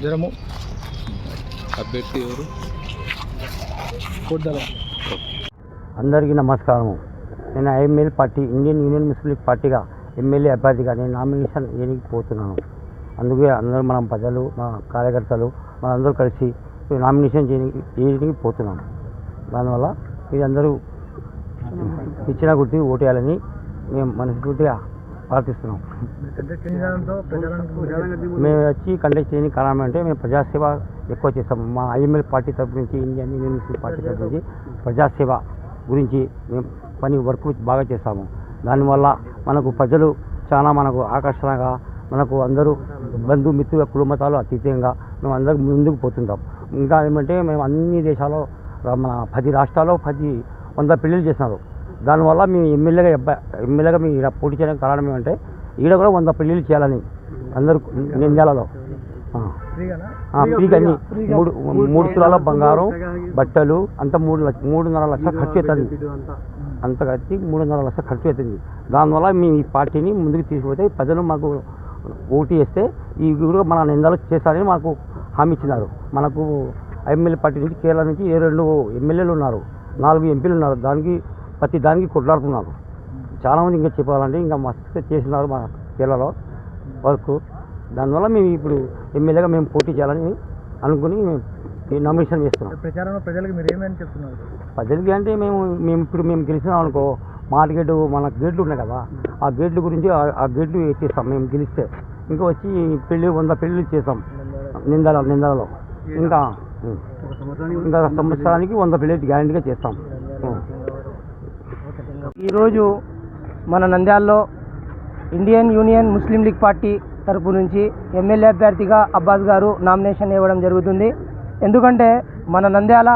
జ్వరము అభ్యర్థి ఎవరు? అందరికీ నమస్కారము. నేను IML party Indian union Muslim పార్టీగా ఎమ్మెల్యే అభ్యర్థిగా నేను నామినేషన్ ఏనికి పోతున్నాను. అందుకే అందరూ మనం ప్రజలు మన కార్యకర్తలు మనందరూ కలిసి నామినేషన్ చేయడానికి పోతున్నాను దానివల్ల మీరు అందరూ ఇచ్చిన గుర్తి ఓటేయాలని మేము మనస్ఫూర్తిగా ప్రార్థిస్తున్నాం. మేము వచ్చి కండక్ట్ చేయడానికి కారణం అంటే మేము ప్రజాసేవ ఎక్కువ చేస్తాం. మా ఐఎంఎల్ పార్టీ తరపు నుంచి ఇండియన్ యూనివర్సిటీ పార్టీ తరపు నుంచి ప్రజాసేవ గురించి మేము పని వర్క్ బాగా చేస్తాము. దానివల్ల మనకు ప్రజలు చాలా మనకు ఆకర్షణగా మనకు అందరూ బంధుమిత్రుల కుటుంబతాలు అతీతంగా మేము అందరూ ముందుకు పోతుంటాం. ఇంకా ఏమంటే మేము అన్ని దేశాల్లో మన పది రాష్ట్రాల్లో పది వంద పెళ్ళిళ్ళు చేసినారు. దానివల్ల మేము ఎమ్మెల్యేగా ఎమ్మెల్యేగా మేము ఈడ పోటీ చేయడానికి కారణం ఏమంటే ఈడ కూడా వంద పెళ్ళిళ్ళు చేయాలని అందరూ నింద్యాలలో ఫ్రీగా అన్ని మూడు మూడు తులాల బంగారం బట్టలు అంత మూడు లక్ష మూడున్నర లక్షలు ఖర్చు అవుతుంది. అంత. ఖర్చు మూడున్నర లక్షలు ఖర్చు అవుతుంది. దానివల్ల మేము ఈ పార్టీని ముందుకు తీసుకుపోతే ప్రజలు మాకు ఓటు వేస్తే ఈ కూడా మన నిందాలు చేస్తారని మాకు హామీ ఇచ్చినారు. మనకు ఎమ్మెల్యే పార్టీ నుంచి కేరళ నుంచి ఏ రెండు ఎమ్మెల్యేలు ఉన్నారు. నాలుగు ఎంపీలు ఉన్నారు. దానికి ప్రతి దానికి కొట్లాడుతున్నారు. చాలామంది ఇంకా చెప్పాలంటే ఇంకా మస్తు చేసినారు మన కేరళలో వర్క్. దానివల్ల మేము ఇప్పుడు ఎమ్మెల్యేగా మేము పోటీ చేయాలని అనుకుని మేము ఈ నామినేషన్ వేస్తున్నాం. ప్రచారంలో ప్రజలకు మీరు ఏమని చెప్తున్నారు? ప్రజలకి అంటే మేము మేము ఇప్పుడు మేము గెలిచినాం అనుకో మార్కెట్ మన గేట్లు ఉన్నాయి కదా ఆ గేట్ల గురించి ఆ- గేట్లు ఎక్కిస్తాం మేము గెలిస్తే. ఇంకా వచ్చి పెళ్ళి వంద పెళ్ళిళ్ళు చేస్తాం. నిందాల నిందాలలో. ఇంకా. ఇంకా సంవత్సరానికి వంద పెళ్ళి గ్యారంటీగా చేస్తాం. ఈరోజు మన నంద్యాలలో Indian union Muslim league party తరపు నుంచి ఎమ్మెల్యే అభ్యర్థిగా అబ్బాస్ గారు నామినేషన్ ఇవ్వడం జరుగుతుంది. ఎందుకంటే మన నంద్యాల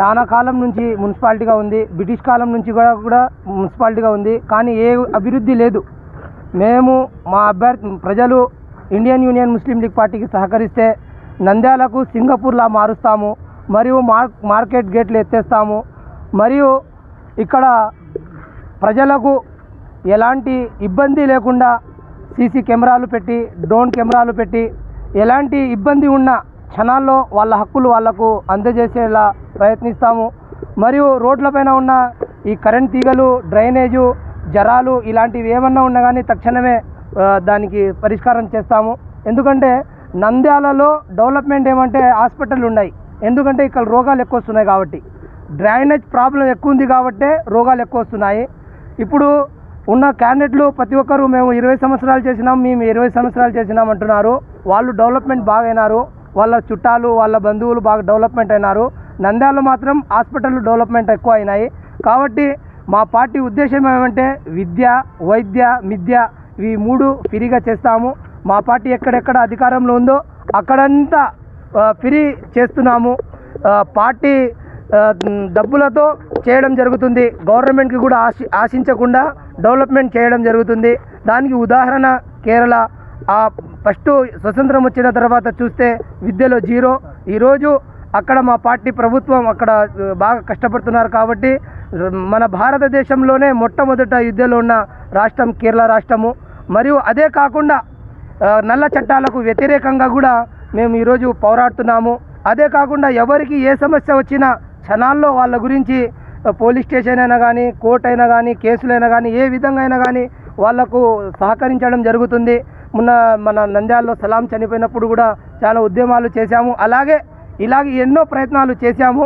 చాలా కాలం నుంచి మున్సిపాలిటీగా ఉంది. బ్రిటిష్ కాలం నుంచి కూడా కూడా మున్సిపాలిటీగా ఉంది. కానీ ఏ అభివృద్ధి లేదు. మేము మా అభ్యర్థి ప్రజలు ఇండియన్ యూనియన్ ముస్లిం లీగ్ పార్టీకి సహకరిస్తే నంద్యాలకు సింగపూర్లా మారుస్తాము. మరియు మార్కెట్ గేట్లు ఎత్తేస్తాము. మరియు ఇక్కడ ప్రజలకు ఎలాంటి ఇబ్బంది లేకుండా సీసీ కెమెరాలు పెట్టి డ్రోన్ కెమెరాలు పెట్టి ఎలాంటి ఇబ్బంది ఉన్న క్షణాల్లో వాళ్ళ హక్కులు వాళ్ళకు అందజేసేలా ప్రయత్నిస్తాము. మరియు రోడ్లపైన ఉన్న ఈ కరెంట్ తీగలు డ్రైనేజు జరాలు ఇలాంటివి ఏమన్నా ఉన్నా కానీ తక్షణమే దానికి పరిష్కారం చేస్తాము. ఎందుకంటే నంద్యాలలో డెవలప్మెంట్ ఏమంటే హాస్పిటల్ ఉన్నాయి. ఎందుకంటే ఇక్కడ రోగాలు ఎక్కువ వస్తున్నాయి కాబట్టి. డ్రైనేజ్ ప్రాబ్లం ఎక్కువ ఉంది కాబట్టే రోగాలు ఎక్కువ వస్తున్నాయి. ఇప్పుడు ఉన్న క్యాండిడేట్లు ప్రతి ఒక్కరు మేము ఇరవై సంవత్సరాలు చేసినాం మేము ఇరవై సంవత్సరాలు చేసినాం అంటున్నారు. వాళ్ళు డెవలప్మెంట్ బాగా అయినారు వాళ్ళ చుట్టాలు వాళ్ళ బంధువులు బాగా డెవలప్మెంట్ అయినారు. నంద్యాలలో మాత్రం హాస్పిటల్ డెవలప్మెంట్ ఎక్కువ అయినాయి కాబట్టి మా పార్టీ ఉద్దేశం ఏమంటే విద్య వైద్య మిద్య ఇవి మూడు ఫ్రీగా చేస్తాము. మా పార్టీ ఎక్కడెక్కడ అధికారంలో ఉందో అక్కడంతా ఫ్రీ చేస్తున్నాము. పార్టీ డబ్బులతో చేయడం జరుగుతుంది. గవర్నమెంట్కి కూడా ఆశి ఆశించకుండా డెవలప్మెంట్ చేయడం జరుగుతుంది. దానికి ఉదాహరణ కేరళ. ఆ ఫస్ట్ స్వతంత్రం వచ్చిన తర్వాత చూస్తే విద్యలో జీరో. ఈరోజు అక్కడ మా పార్టీ ప్రభుత్వం అక్కడ బాగా కష్టపడుతున్నారు కాబట్టి మన భారతదేశంలోనే మొట్టమొదట విద్యలో ఉన్న రాష్ట్రం కేరళ రాష్ట్రము. మరియు అదే కాకుండా నల్ల చట్టాలకు వ్యతిరేకంగా కూడా మేము ఈరోజు పోరాడుతున్నాము. అదే కాకుండా ఎవరికి ఏ సమస్య వచ్చినా క్షణాల్లో వాళ్ళ గురించి పోలీస్ స్టేషన్ అయినా కానీ కోర్టు అయినా కానీ కేసులైనా కానీ ఏ విధంగా అయినా కానీ వాళ్ళకు సహకరించడం జరుగుతుంది. మొన్న మన నంద్యాలలో సలాం చనిపోయినప్పుడు కూడా చాలా ఉద్యమాలు చేశాము. అలాగే ఇలాగే ఎన్నో ప్రయత్నాలు చేశాము.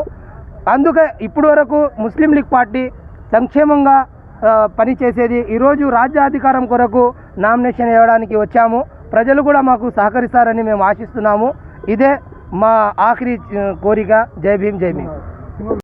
అందుకే ఇప్పటి వరకు ముస్లిం లీగ్ పార్టీ సంక్షేమంగా పనిచేసేది. ఈరోజు రాజ్యాధికారం కొరకు నామినేషన్ ఇవ్వడానికి వచ్చాము. ప్రజలు కూడా మాకు సహకరిస్తారని మేము ఆశిస్తున్నాము. ఇదే మా ఆఖరి కోరిక. జై భీమ్ జై భీమ్.